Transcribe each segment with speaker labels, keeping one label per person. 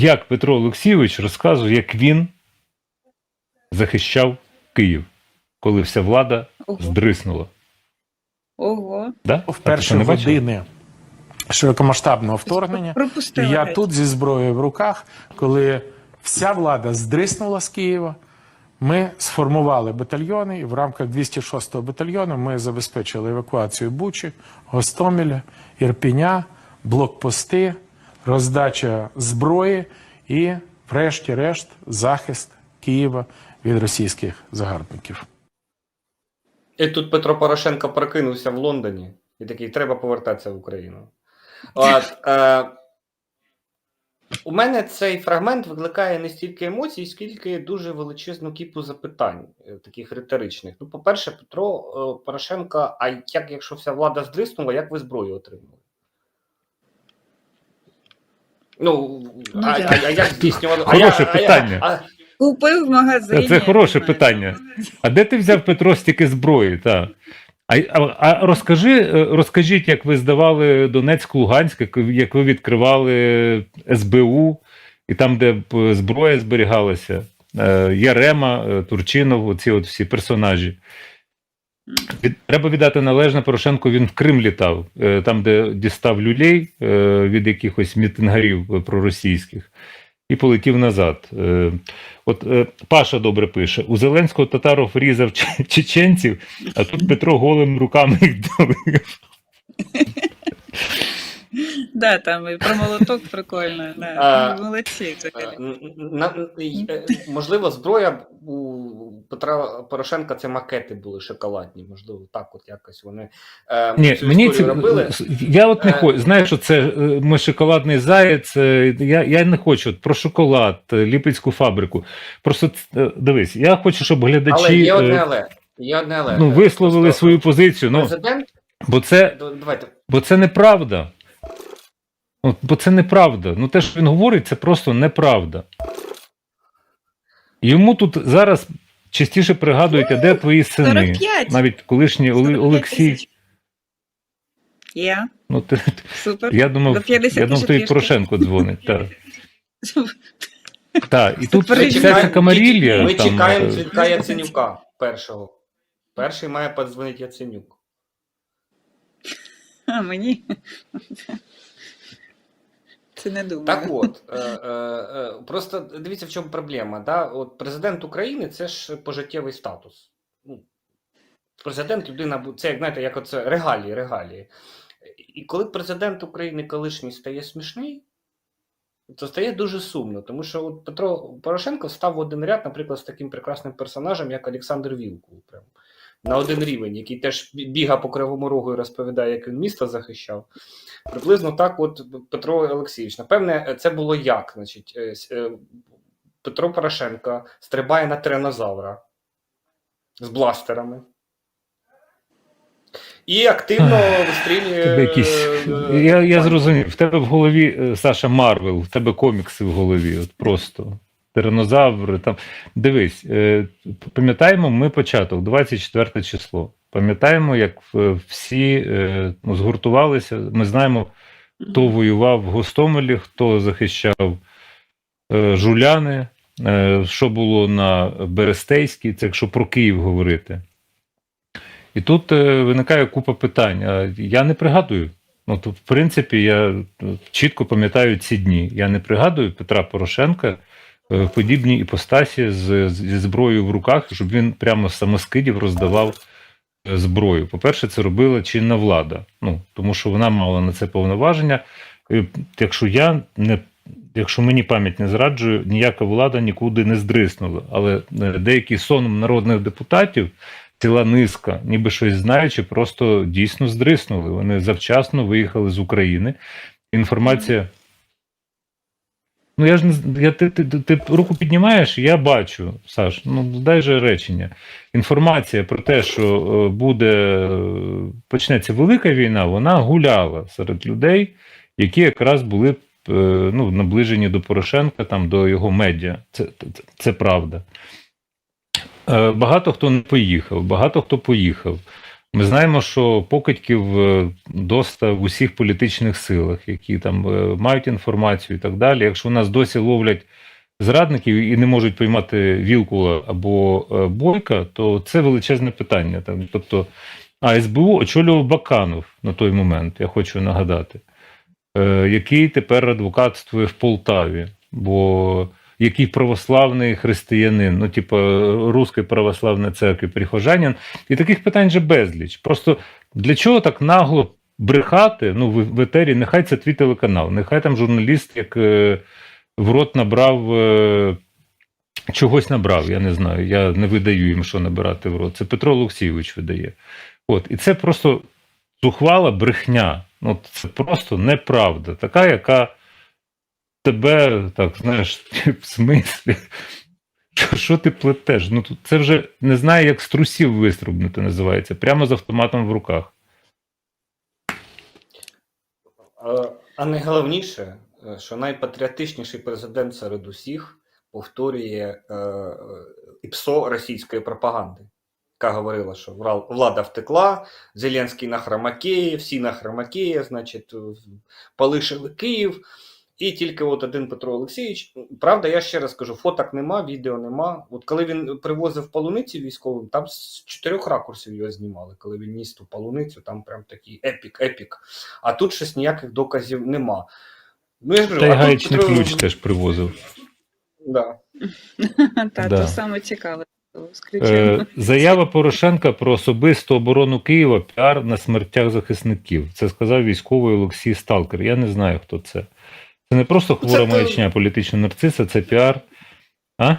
Speaker 1: як Петро Олексійович розказує, як він захищав Київ, коли вся влада
Speaker 2: Ого.
Speaker 1: здриснула.
Speaker 2: Ого.
Speaker 1: Да?
Speaker 3: в перші
Speaker 1: не
Speaker 3: години широкомасштабного вторгнення. І
Speaker 2: Пропустила.
Speaker 3: я тут зі зброєю в руках, коли вся влада здриснула з Києва. Ми сформували батальйони, і в рамках 206-го батальйону ми забезпечили евакуацію Бучі, Гостомеля, Ірпіня, блокпости, роздача зброї і, врешті-решт, захист Києва від російських загарбників.
Speaker 4: І тут Петро Порошенко прокинувся в Лондоні і такий: треба повертатися в Україну. От, е, у мене цей фрагмент викликає не стільки емоцій, скільки дуже величезну кіпу запитань, е, таких риторичних. Ну, по-перше, Петро е, Порошенко, а як якщо вся влада здриснула, як ви зброю отримали? Ну,
Speaker 2: Ну,
Speaker 4: а, а, а як здійснювали?
Speaker 1: Хороше
Speaker 4: а, я-
Speaker 1: питання.
Speaker 4: А,
Speaker 2: Купив в магазині.
Speaker 1: Це хороше питання. А де ти взяв Петро стільки зброї? Та? А, а, а розкажи, е, розкажіть, як ви здавали Донецьк, Луганськ, як ви- як ви відкривали СБУ, і там, де б зброя зберігалася, е, Ярема, е, Турчинов, оці от всі персонажі. Треба віддати належне Порошенку, він в Крим літав, е, там, де дістав люлей е, від якихось мітингарів проросійських, і полетів назад. Е, От Паша добре пише: у Зеленського татаров різав чеченців, а тут Петро голим руками їх дали.
Speaker 2: Да, там і про молоток прикольно.
Speaker 4: А,
Speaker 2: Да. Молодці
Speaker 4: Е, на- е, Можливо, зброя у Петра Порошенка це макети були шоколадні, можливо, так от якось вони е,
Speaker 1: Ні,
Speaker 4: цю
Speaker 1: мені ці,
Speaker 4: робили.
Speaker 1: я от не
Speaker 4: Е,
Speaker 1: хочу. Знаєш, що це ми шоколадний заяць. е, Я, я не хочу от, про шоколад, ліпецьку фабрику. Просто дивись, я хочу, щоб глядачі
Speaker 4: Але є одне але. Є одне але.
Speaker 1: ну, висловили
Speaker 4: просто
Speaker 1: свою позицію. Ну,
Speaker 4: Президент,
Speaker 1: бо це
Speaker 4: давайте,
Speaker 1: Бо це неправда. От, бо це неправда. Ну те, що він говорить, це просто неправда. Йому тут зараз частіше пригадують, а де твої сини?
Speaker 2: 45.
Speaker 1: Навіть колишній Оли-
Speaker 2: 45
Speaker 1: Олексій.
Speaker 2: тисяч. Є,
Speaker 1: Ну, ти,
Speaker 2: супер.
Speaker 1: я думав,
Speaker 2: 50
Speaker 1: я думав,
Speaker 2: тисяч
Speaker 1: то і. Порошенко дзвонить. Так. Так, і тут
Speaker 2: Ми
Speaker 1: вся
Speaker 4: чекаємо-
Speaker 1: ця камарілля.
Speaker 4: Ми
Speaker 1: там,
Speaker 4: чекаємо
Speaker 1: е,
Speaker 4: дзвінка Яценюка першого. Перший має подзвонити Яценюк.
Speaker 2: А, мені. Це не думаю.
Speaker 4: Так от, е, е, е, просто дивіться, в чому проблема. Да? От президент України це ж пожиттєвий статус. Ну, президент людина це як знаєте, як оце регалії, регалії. І коли президент України колишній стає смішний, то стає дуже сумно, тому що от Петро Порошенко став в один ряд, наприклад, з таким прекрасним персонажем, як Олександр Вілкул. Прям. На один рівень, який теж бі- біга по кривому рогу і розповідає, як він місто захищав. Приблизно так, от Петро Олексійович. Напевне, це було як? Значить, е, е, Петро Порошенко стрибає на тиренозавра з бластерами. І активно вистрілює.
Speaker 1: Якісь...
Speaker 4: е,
Speaker 1: Я, я зрозумів, в тебе в голові Саша Марвел, в тебе комікси в голові. От просто. Тиранозаври. Там. Дивись, е, пам'ятаємо ми початок, 24 число. Пам'ятаємо, як е, всі е, ну, згуртувалися. Ми знаємо, хто воював в Гостомелі, хто захищав жуляни, що було на Берестейській, це якщо про Київ говорити. І тут виникає купа питань. Я не пригадую. Ну, то, в принципі, я чітко пам'ятаю ці дні. Я не пригадую Петра Порошенка в подібній іпостасі з, зі зброєю в руках, щоб він прямо з самоскидів роздавав е, зброю. По-перше, це робила чинна влада. Ну, тому що вона мала на це повноваження. Е, Якщо я не. Якщо мені пам'ять не зраджує, ніяка влада нікуди не здриснула. Але е, деякі соном народних депутатів, ціла низка, ніби щось знаючи, просто дійсно здриснули. Вони завчасно виїхали з України. Інформація. Ну, я ж не я, ти, ти, ти, ти руку піднімаєш, я бачу, Саш, ну дай же речення. Інформація про те, що е, буде е, почнеться велика війна, вона гуляла серед людей, які якраз були е, ну, наближені до Порошенка, там, до його медіа. Це, це, це правда. Багато хто не поїхав, багато хто поїхав. Ми знаємо, що покидьків е, доста в усіх політичних силах, які там е, мають інформацію і так далі. Якщо нас досі ловлять зрадників і не можуть поймати Вілкула або е, Бойка, то це величезне питання. Там, тобто, а СБУ очолював Баканов на той момент, я хочу нагадати, який тепер адвокатствує в Полтаві, бо який православний християнин, ну, типу, Руської православної церкви, прихожанин. І таких питань же безліч. Просто для чого так нагло брехати? Ну, в, етері, нехай це твій телеканал, нехай там журналіст, як е, в рот набрав. Е, Чогось набрав, я не знаю. Я не видаю їм, що набирати в рот. Це Петро Олексійович видає. От, і це просто зухвала брехня. Ну, це просто неправда. Така, яка тебе, так, знаєш, в смислі. Що, ти плетеш? Ну, це вже не знаю, як з трусів виструбнути називається, прямо з автоматом в руках.
Speaker 4: А найголовніше, е, що найпатріотичніший президент серед усіх повторює е, е, ІПСО російської пропаганди, яка говорила, що влада втекла, Зеленський на хромакеї, всі на хромакеї, значить, полишили Київ. І тільки от один Петро Олексійович. Правда, я ще раз кажу, фоток нема, відео нема. От коли він привозив полуниці військовим, там з чотирьох ракурсів його знімали. Коли він ніс ту полуницю, там прям такий епік, епік. А тут щось ніяких доказів нема. Ну, я ж кажу,
Speaker 1: Та й
Speaker 4: а тут
Speaker 1: гаєчний
Speaker 4: Петро-
Speaker 1: ключ теж привозив.
Speaker 4: Да.
Speaker 2: Та,
Speaker 1: Да.
Speaker 2: то саме цікаве з
Speaker 1: Е, заява Порошенка про особисту оборону Києва піар на смертях захисників. Це сказав військовий Олексій Сталкер. Я не знаю, хто це. Це не просто хвора
Speaker 4: Це то-
Speaker 1: маячня політичного нарциса, це піар. А?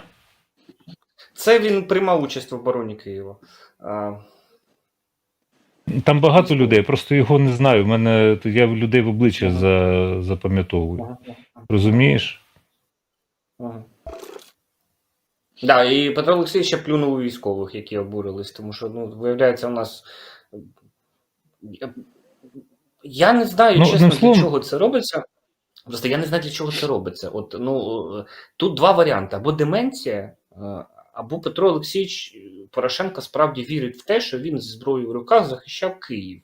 Speaker 4: Це він приймав участь в обороні Києва. А,
Speaker 1: Там багато людей, просто його не знаю. В мене я людей в обличчя
Speaker 4: Ага.
Speaker 1: за, запам'ятовую.
Speaker 4: ага,
Speaker 1: Розумієш?
Speaker 4: ага. Да, і Петро Олексійович ще плюнув у військових, які обурились, тому що, ну, виявляється, у нас. Я- Я не знаю,
Speaker 1: Ну,
Speaker 4: чесно, для чого це робиться. Просто я не знаю, для чого це робиться. От, ну, е, тут два варіанти: або деменція, е, або Петро Олексійович Порошенко справді вірить в те, що він зі зброєю в руках захищав Київ.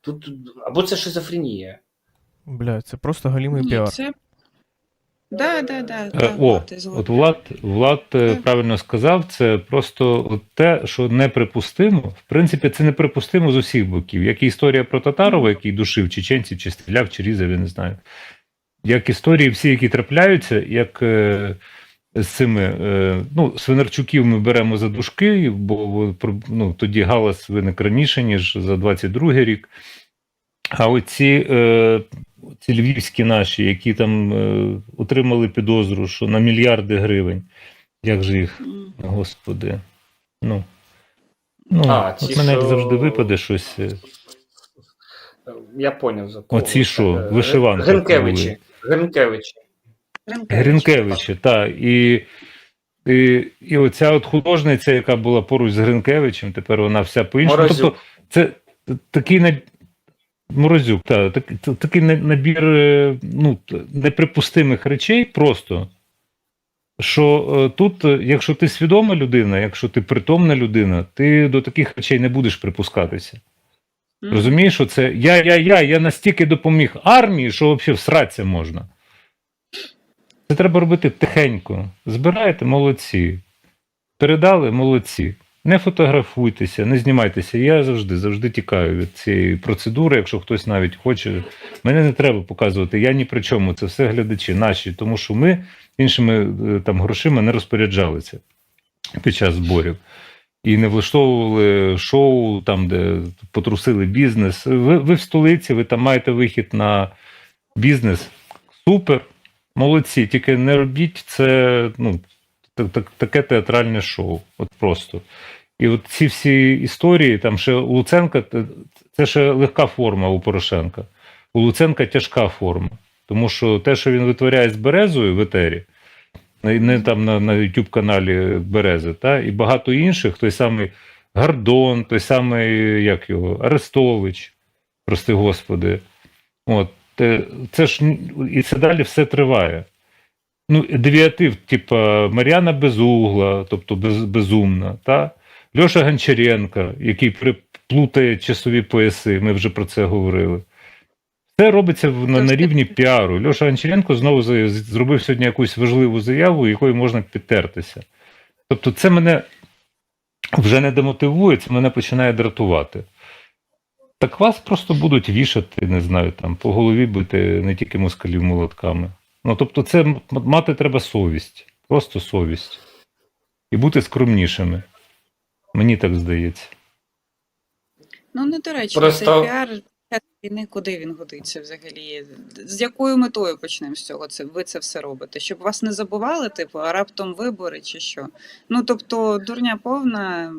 Speaker 4: Тут, або це шизофренія.
Speaker 5: Бля, це просто галімий
Speaker 2: Ні,
Speaker 5: піар.
Speaker 2: це... Да, да, да,
Speaker 1: Е,
Speaker 2: да,
Speaker 1: О, от Влад, Влад
Speaker 2: Так.
Speaker 1: правильно сказав, це просто от те, що неприпустимо. В принципі, це неприпустимо з усіх боків. Як і історія про Татарова, який душив чеченців, чи стріляв, чи різав, я не знаю. Як історії всі, які трапляються, як е, з цими е, ну, Свинарчуків ми беремо за дужки, бо ну, тоді галас виник раніше, ніж за 22 рік. А оці е, ці львівські наші, які там отримали підозру, що на мільярди гривень. Як же їх, господи. Ну, ну
Speaker 4: А,
Speaker 1: от
Speaker 4: ці,
Speaker 1: мене
Speaker 4: що-
Speaker 1: завжди випаде щось.
Speaker 4: Я поняв за кого.
Speaker 1: Оці що, вишиванки
Speaker 4: Гринкевичі. Гринкевичі.
Speaker 1: Гринкевичі, так. І, і, і оця от художниця, яка була поруч з Гринкевичем, тепер вона вся по-іншому.
Speaker 4: Морозюк.
Speaker 1: Тобто, це такий на... Морозюк, так, так, такий набір е, ну, неприпустимих речей просто. Що е, тут, е, якщо ти свідома людина, якщо ти притомна людина, ти до таких речей не будеш припускатися. Розумієш, що це я, я, я, я настільки допоміг армії, що взагалі всратися можна. Це треба робити тихенько. Збираєте молодці. Передали молодці. Не фотографуйтеся, не знімайтеся. Я завжди завжди тікаю від цієї процедури, якщо хтось навіть хоче. Мене не треба показувати. Я ні при чому. Це все глядачі наші, тому що ми іншими е, там грошима не розпоряджалися під час зборів. І не влаштовували шоу, там, де потрусили бізнес. Ви, ви в столиці, ви там маєте вихід на бізнес. Супер, молодці. Тільки не робіть це ну, так, так, таке театральне шоу. От просто. І от ці всі історії, там ще Луценка, це ще легка форма у Порошенка. У Луценка тяжка форма. Тому що те, що він витворяє з Березою в етері, не, там на, на YouTube каналі Берези, та, і багато інших, той самий Гордон, той самий, як його, Арестович, прости господи. От, те- це ж і це далі все триває. Ну, девіатив, типа Мар'яна Безугла, тобто без, безумна, та? Льоша Гончаренка, який при, плутає часові пояси. Ми вже про це говорили. Це робиться на, на рівні піару. Льоша Анчаренко знову зробив сьогодні якусь важливу заяву, якою можна підтертися. Тобто, це мене вже не демотивує, це мене починає дратувати. Так вас просто будуть вішати, не знаю, там, по голові бити не тільки москалів молотками. Ну, тобто, це мати треба совість, просто совість. І бути скромнішими. Мені так здається.
Speaker 2: Ну, недоречно,
Speaker 4: Просто-
Speaker 2: цей піар під час війни, куди він годиться взагалі? З якою метою почнемо з цього? Це ви це все робите? Щоб вас не забували, типу, а раптом вибори чи що? Ну тобто, дурня повна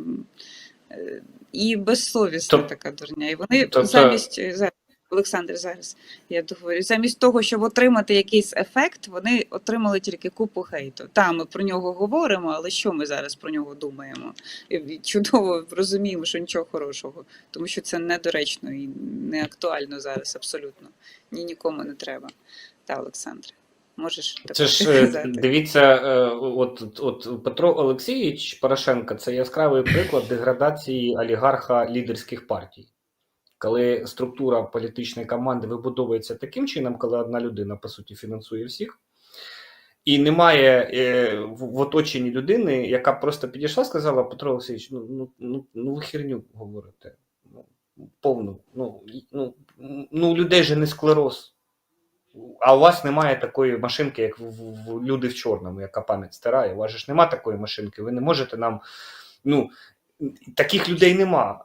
Speaker 2: е, і безсовісна
Speaker 4: Тоб-
Speaker 2: така дурня. І вони
Speaker 4: Тобто-
Speaker 2: замість е, зараз, Олександр, зараз я договорю, замість того, щоб отримати якийсь ефект, вони отримали тільки купу хейту. Та ми про нього говоримо, але що ми зараз про нього думаємо? І чудово розуміємо, що нічого хорошого, тому що це недоречно і не актуально зараз абсолютно. Ні нікому не треба. Та, Олександре, можеш
Speaker 4: Це ж е,
Speaker 2: сказати.
Speaker 4: дивіться, е, от, от Петро Олексійович Порошенко це яскравий приклад деградації олігарха лідерських партій. Коли структура політичної команди вибудовується таким чином, коли одна людина по суті фінансує всіх, і немає е, в, в оточенні людини, яка просто підійшла сказала: Петро Олексійович, ну, ну, ну, ну ви херню говорите. Ну, повну. Ну, ну, ну, у людей же не склероз. А у вас немає такої машинки, як в, в- в люди в чорному, яка пам'ять стирає. У вас же ж немає такої машинки. Ви не можете нам. Ну, таких людей нема.